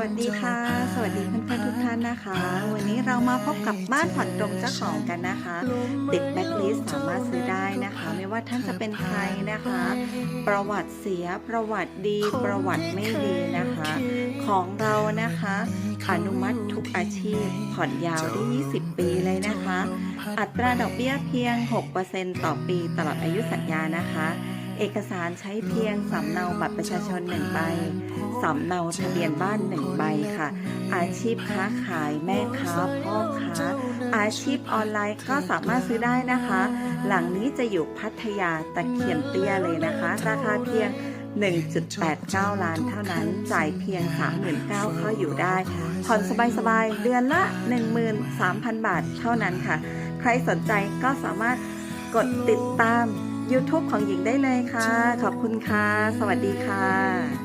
วัสดีค่ะ สวัสดีเพื่อนๆทุกท่านนะคะ วันนี้เรามาพบกับบ้านผ่อนตรงเจ้าของกันนะคะติดแบ็คลิสต์สามารถซื้อได้นะคะ ไม่ว่าท่านจะเป็นใครนะคะ ประวัติเสียประวัติดี ประวัติไม่ดีนะคะ ของเรานะคะอนุมัติทุกอาชีพผ่อนยาวได้ 20 ปีเลยนะคะ อัตราดอกเบี้ยเพียง 6%ต่อปีตลอดอายุสัญญานะคะ เอกสารใช้เพียงสำเนาบัตรประชาชน1ใบสำเนาทะเบียนบ้านหนึ่งใบค่ะ อาชีพค้าขายแม่ค้าพ่อค้า อาชีพออนไลน์ก็สามารถซื้อได้นะคะ หลังนี้จะอยู่พัทยาตะเคียนเตี้ยเลยนะคะ ราคาเพียง1.89 ล้านเท่านั้น จ่ายเพียง 39,000เข้าอยู่ได้ ผ่อนสบายๆ เดือนละ 13,000 บาทเท่านั้นค่ะ ใครสนใจก็สามารถกดติดตาม YouTube ของหญิงได้เลยค่ะ ขอบคุณค่ะ สวัสดีค่ะ